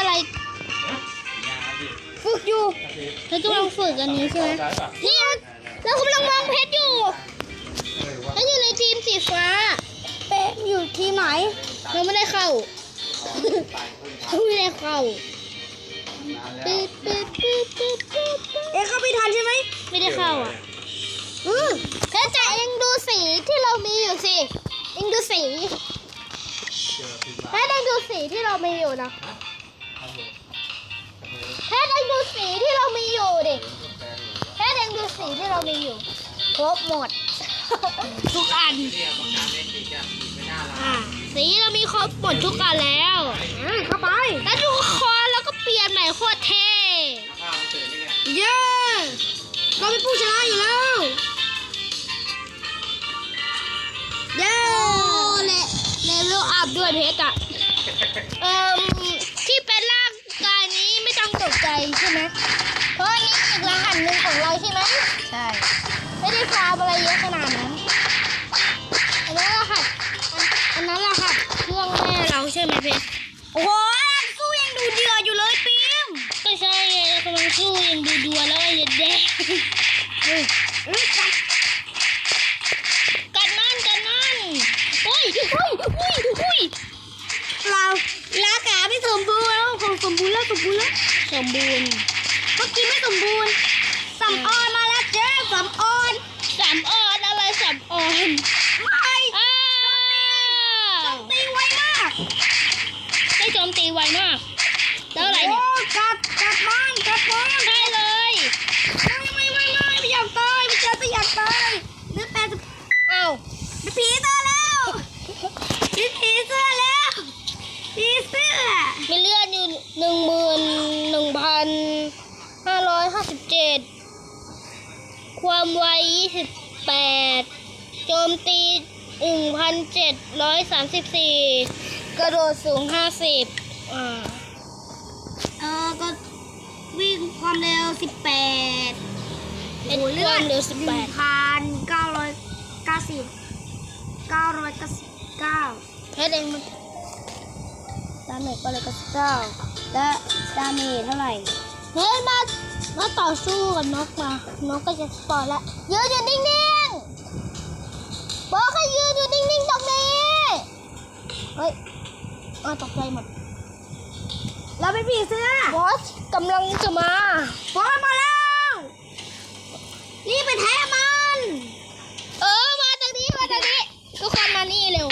อะไรฝึกอยู่เธอกำลังฝึกอันนี้ใช่ไหมนี่เรากำลังมองเพชรอยู่ฉันอยู่ในทีมสีฟ้า เป๊ะอยู่ที่ไหนเราไม่ได้เข้าไม่ได้เข้าปึ๊บปึ๊บปึ๊บปึ๊บปึ๊บปึ๊บเอ๊ะเข้าไม่ทันใช่ไหมไม่ได้เข้าอะอือเพชรจะเองดูสีที่เรามีอยู่สิเองดูสีเพชรเองดูสีที่เรามีอยู่นะ เพชรเองดูสีที่เรามีอยู่ดิเพชรเองดูสีที่เรามีอยู่ ครบหมด ทุกอันอะสีเรามีครบหมดทุกอันแล้วเอ้ยเข้าไป แล้วทุกคนเราก็เปลี่ยนใหม่โคตรเท่เย้เราเป็นผู้ชนะอยู่แล้วเย้โอ้เลเลเวลอัพด้วยเพชรอะเอ่มที่เป็นร่างกายนี้ไม่ต้องตก ใจใช่ไหมเพราะอันนี้อีกรหัสหนึ่งของเราใช่ไหมใช่ ไม่ได้ฟาร์มอะไรเยอะขนาดนั้นอันนั้นรหัสอันอันนั้นรหัสเครื่องแม่เราใช่ไหมเพชรโอ้โหสู้ยังดูเดือดอยู่เลยปิมก็ใช่ไงเรากำลังสู้ยังดูดัวแล้วไอ้เด็ดแดงเอ้ยเอ้ยจับ กันนั่นกันนั่นโอ้ยโอ้ยโอ้ยโอ้ย เราลากาไม่สมบูรณ์แล้วของสมบูรณ์แล้วสมบูรณ์แล้ว สมบูรณ์ กินไม่สมบูรณ์สำออนมาแล้วเจ๊สำออนสามออนอะไรสามออน ไม่ อ้าว ตีไวมาก ได้โจมตีไวมาก แล้วอะไรเนี่ย โอ้กัดกัดมันกัดมัน ใช่เลย ไม่ไม่ไม่ไม่ไม่อยากตายไม่เจอไม่อยากตายเลือดแปดสิบ อ้าว มีผีเสื้อแล้วมีผีเสื้อแล้วผีเสื้อ มีเลือดอยู่หนึ่งหมื่นหนึ่งพันห้าร้อยห้าสิบเจ็ด ความไวยี่สิบแปดโจมตีหนึ่งพันเจ็ดร้อยสามสิบสี่กระโดดสูงห้าสิบอ่าเออก็วิ่งความเร็วสิบแปดเป็นความเร็วสิบหแปนึ่งดพันเก้าร้อยเก้าสิบเก้าร้อยเก้าสิบเก้าแค่เองมันดาเมจก็เลยเก้าสิบเก้าและดาเมจเท่าไหร่ เฮ้ยมา มาต่อสู้กับนกมานกก็จะปล่อยละยืนอยู่นิ่งๆบอกให้ยืนอยู่นิ่งๆตรงนี้ เฮ้ยอ้าวตกใจหมดเราเป็นผีเสื้อบอสกำลังจะมาบอสมาแล้วรีบไปแทะมัน เออมาทางนี้มาทางนี้ทุกคนมานี่เร็ว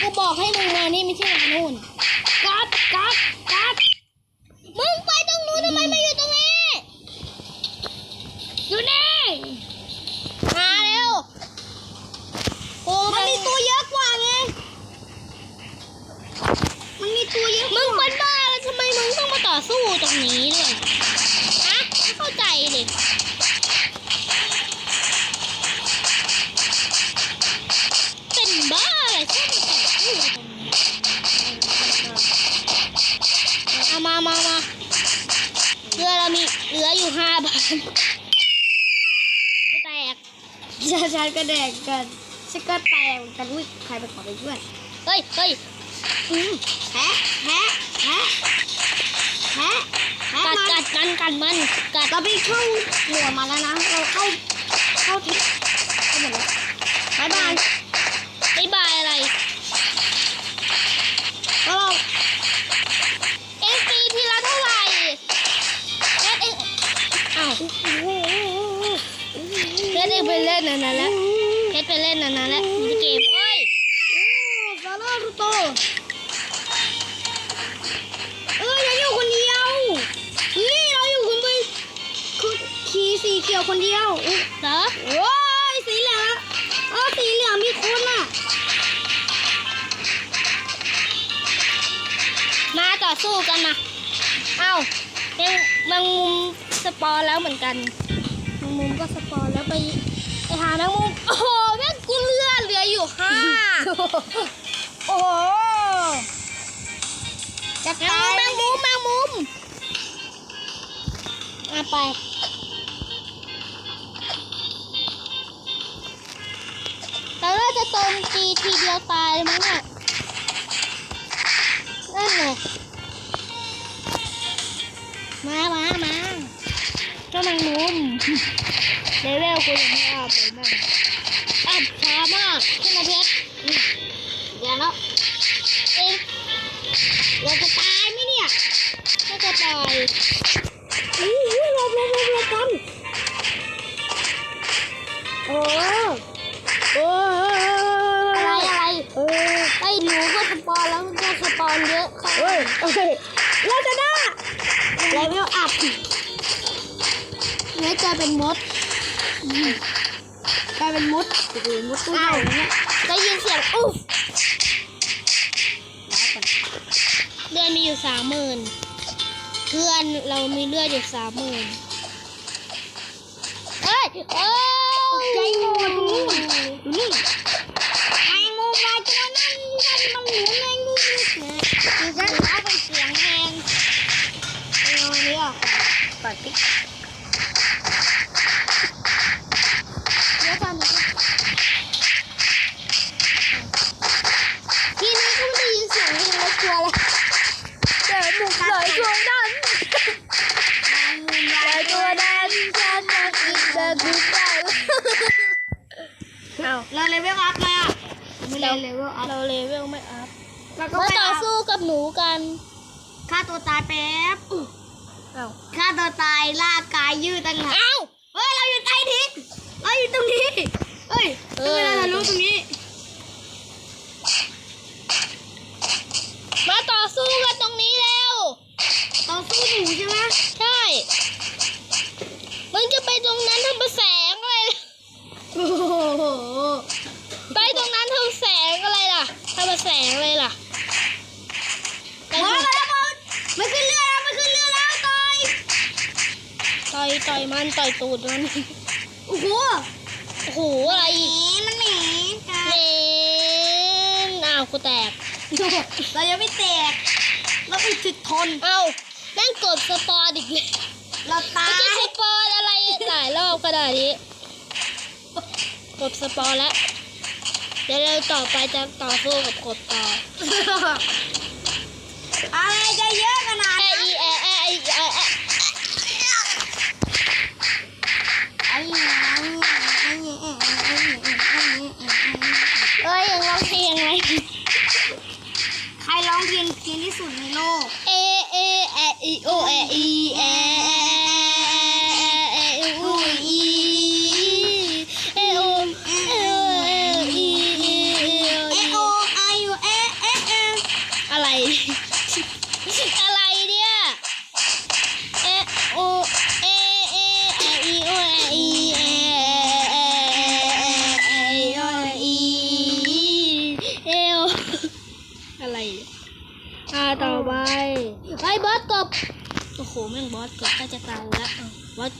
กูบอกให้มึงมานี่ไม่ใช่มานู่นกัดกัดกัดมึงไปตรงนู้นทำไมมาอยู่ตรงนี้ อยู่นี่ มาเร็วกู มันมีตัวเยอะกว่าไงมันมีตัวเยอะ มึงเป็นบ้าแล้วทำไมมึงต้องมาต่อ สู้ตรงนี้ด้วยฮะไม่เข้าใจเลยเป็นบ้าอะไรชอบมาต่อสู้ตรงนี้เอามามามาเรือเรามีเหลืออยู่ห้าบาทแตกชาชาก็แดกกันฉันก็แตกเหมือนกันอุ้ยใครไปขอไปด้วยเฮ้ยเฮ้ยอืมแพะแพะแพะ แพะแพะกัดมันกัดมันกัดมันกัดเราไปเข้าหมวดมาแล้วนะ เราเข้าเข้าที่เข้าหมดแล้วบายบายบ๊ายบายอะไรแล้วเราเอ็งปีทีละเท่าไหร่เอ็งเอ็งอ้าวเพชรเอ็งไปเล่นอันนั้นแล้วเพชรไปเล่นอันนั้นแล้ว กันนะเอ้ายังแมงมุมสปอร์แล้วเหมือนกันแมงมุมก็สปอร์แล้วไปไปหาแมงมุมโอ้โหแม่งกูเลือดเหลืออยู่ห้าโอ้โหจะแมตางมุยมแมงมุมแมงมุมมาไปแล้วเราจะโจมตีทีเดียวตายมั้งเนี่ยนั่นไง มามามาเจ้าแมงมุมเลเวลกูยังไม่อัพเลยแม่งอัพช้ามากขึ้นมาเพชร อดมีอยู่สามหมื่นเพื่อนเรามีเลือดอยู่สามหมื่นเอ้ยเอ้ยใจหมดดูนี่แมงมุมลายตัวนั้นกันมันหมุนแมงมุมเนี่ยคือฉันร้ายเป็นเสียงแหงเอาอันนี้ออกก่อนติ๊ก อาเราเลเวลอัพเลยอะไม่เลเลเวลอัพเราเลเวลไม่อัพแล้วก็มาไปต่ออัพสู้กับหนูกันฆ่าตัวตายแป๊บเอาฆ่าตัวตายล่ากายยืดตั้งหากเอาเฮ้ยเราอยู่ใต้ทิศเราอยู่ตรงนี้เฮ้ยทำไมเราทะลุตรงนี้ มาต่อสู้กันตรงนี้แล้ว ต่อสู้หนูใช่ไหมใช่ มึงจะไปตรงนั้นทำประแสงอะไรล่ะ โอ้โห ไปตรงนั้นทำแสงอะไรล่ะทำประแสงอะไรล่ะไป พอ ดิ แล้วพอไม่ขึ้นเรือแล้วไม่ขึ้นเรือแล้วต่อย ต่อยต่อยมัน ต่อยตูดมันโอ้โหโอ้โหอะไรแหอีกมมันแหมกันเล่นอ้าวกูแตกเรายังไม่แตกเราไปจุดทนเอ้าแม่งกดสปอร์อีกเลยเราตามันจะสยปอร์อะไรหลายรอบขนาดนี้กดสปอร์แล้วเดี๋ยวเราต่อไปจะต่อสู้กับกดต่อ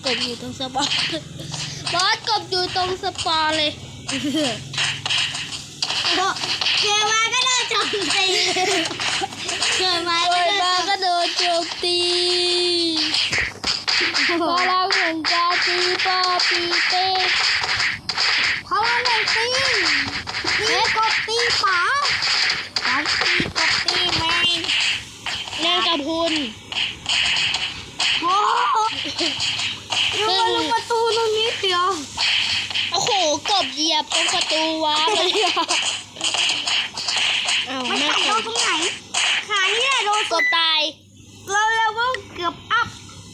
บอสกบอยู่ตรงสปอร์บอสกบอยู่ตรงสปอร์เลยโอ้เกิดมาก็โดนโจมตีเกิดมาโดก็ยโดมานก็โดนโจมตีพลังแห่งการตีปอปีเป้เพราะว่าหนึ่งตีตีกบตีป๋าสองตีกบตีแมงแมงกะพรุน โอ้ยกมาลงประตูตรงนี้เดียว โอ้โหกบเห ยียบตรงประตูว้าร์ปเลยอะอ้าวไม่แม่ใช่กโดนบตรงไหน ขานี่แหละโดนกบตาย เราเร็วก็เกือบอัพ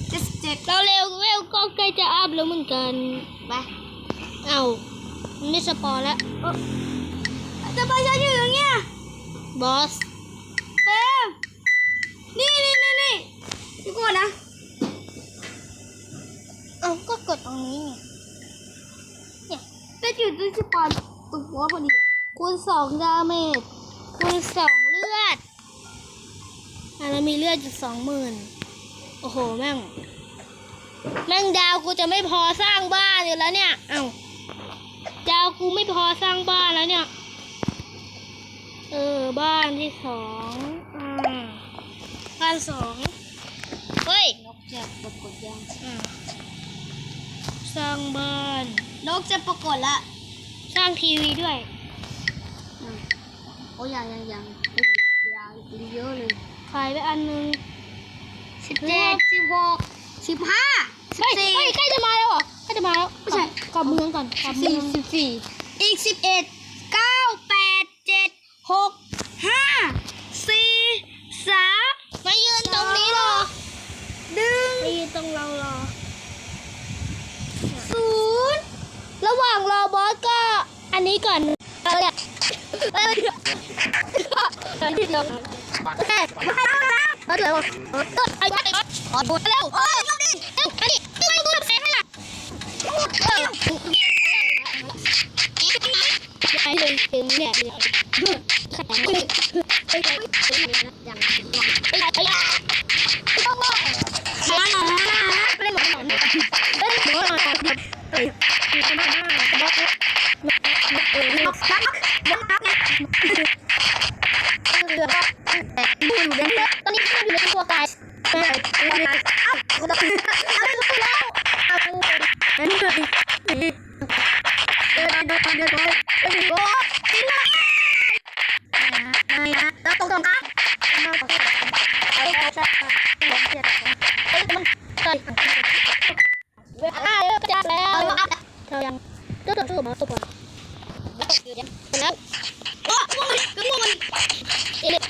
เจ็ดเจ็ดเราเร็วเวลก็ใกล้จะอัพแล้วเหมือนกัน ไปเอ้ามันไม่สปอร์แล้วจะไปฉันอยู่อย่างเงี้ยบอสเต็มนี่นี่นี่นี่ดีกว่านะ เอ้าก็กดตรงนี้ไง แต่จุดที่สปอนตรงหัวพอดีอะคูณสองดาเมจคูณสองเลือดอะเรามีเลือดอยู่สองหมื่นโอ้โห แม่ง แม่งดาวกูจะไม่พอสร้างบ้านอยู่แล้วเนี่ย เอ้าดาวกูไม่พอสร้างบ้านแล้วเนี่ย เออ บ้านที่สองอ่าบ้านสองเฮ้ยนกจะปรากฏยังอ่าสร้างบ้าน นกจะปรากฏละสร้างทีวีด้วยอืมโอ้ยังยังยังเฮ้ยยาวอีกเยอะเลยขายไปอันนึงสิบเจ็ดสิบหกสิบห้าเฮ้ยเฮ้ยใกล้จะมาแล้วเหรอใกล้จะมาแล้วไม่ใช่กลับเมืองก่อนกลับเมืองสิบสี่อีกสิบเอ็ดเก้าแปดเจ็ดหกห้าสี่สาม มายืนตรงนี้รอ หนึ่ง มายืนตรงเรารอ ศูนย์ ระหว่างรอบอสก็อันนี้ก่อนเออเนี่ยเออเดี๋ยวเดี๋ยวเดี๋ยวโอเคมาแล้วเออไอ้บอสไอ้บอสขอดูเร็วเอ้ยเร็วดิเร็วอันนี้ไม่กูทำเสร็จให้ล่ะเออไอ้เลยถึงเนี่ยขัดไอ้ไอ้ไอ้ไอ้ต้องรอ มาหน่อยนะ เล่นหมอนหนอนเล่นหมอนหนอนเฮ้ย นับนับนับนับนะ เรือก็ดูอยู่เรื่อยตอนนี้ข้าอยู่ในตัวกายเออ เอ้ากูต้องเอาไปดูแล้ว เอาดูอันนี้ก็ดีเดินเดินเดินเดินเดินโอ้โหจริงนะ อะไรนะแล้วตรงตรงกลาง ไอ้ไอ้ใช่ไอ้มันเฮ้ยอ่าเลิกจัดแล้ว เอาอัพ เรายังตัวตัวตัวมาตัวก่อนแล้ว โอ้พวกมันคือพวกมัน เอเล็ก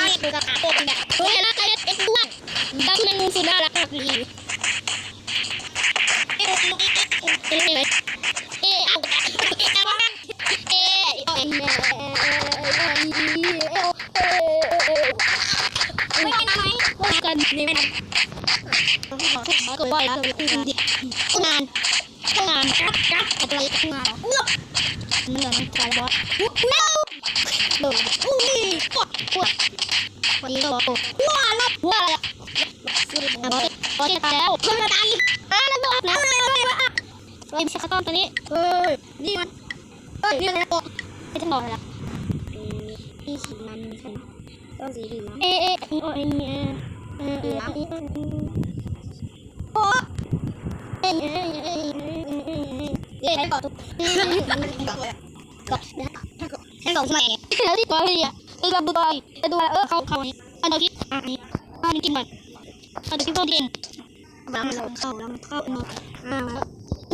นั่งดูกับขาโป่งเนี่ย เฮ้ยแล้วใครเอ็กซ์ด้วง ดังแมงมุมสุดน่ารักมากเลยเอ๊ะเอ๊ะเอ๊ะเอ๊ะเอาเอ๊ะเอ๊ะเอ๊ะไม่ได้ไหมพูดกันนี่ไม่ได้เกิดว่าแล้วเกิดว่าทำงานทำงานอะไรทำงานอ้วกเหนื่อยมันใจบอสว้าวเบิร์ดอุ้ยปวดปวดวันนี้ก็บอกว้าแล้วว้าแล้วบอสบอส จะตายแล้วคนละตายอะแล้วบอสนะเราไม่ใช่ข้าวต้มตัวนี้เฮ้ยนี่มันเฮ้ยนี่อะไรโอ้ไม่ต้องบอกเลยละที่สีมันใช่ต้องสีเหลืองเอ๊ะเอ๊ะโอ้ยเอ๊ะเอ๊ะเอ๊ะเอ๊ะโอ้เอ๊ะเอ๊ะเอ๊ะเอ๊ะเอ๊ะยใครบอกทุกเอ๊ะก็ให้บอกทำไมแล้วที่ตัวอะไรอะเออกับดูตัวเออดูเออเขาเขานี้อันเดียวคิดอันนี้อันนี้กินมันอันเดียวคิดตัวเองแล้วมันเข้าแล้วมันเข้ามาอ่า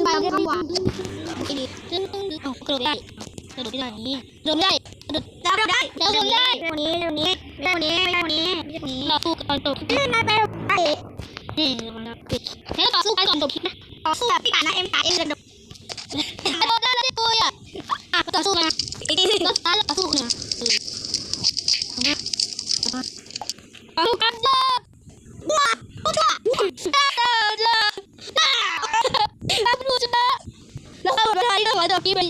ไปเอาคำหวานอีนี่ตึ้งตึ้งเอากระโดดได้กระโดดได้นี้กระโดดได้กระโดดได้ได้แล้วโดนได้เรื่องนี้เรื่องนี้เรื่องนี้เรื่องนี้เรื่องนี้เราสู้กันตอนจบเรื่องนั้นเป็นไอ้นี่มันปิดแล้วต่อสู้กันก่อนจบคลิปนะต่อสู้แบบพี่ป่านะเอ็มป่าเอ็มเดินไอ้บอลได้แล้วที่กูอะอะต่อสู้กันนะอีกทีนึงรถตาร์ทต่อสู้กันนะ aquí, pero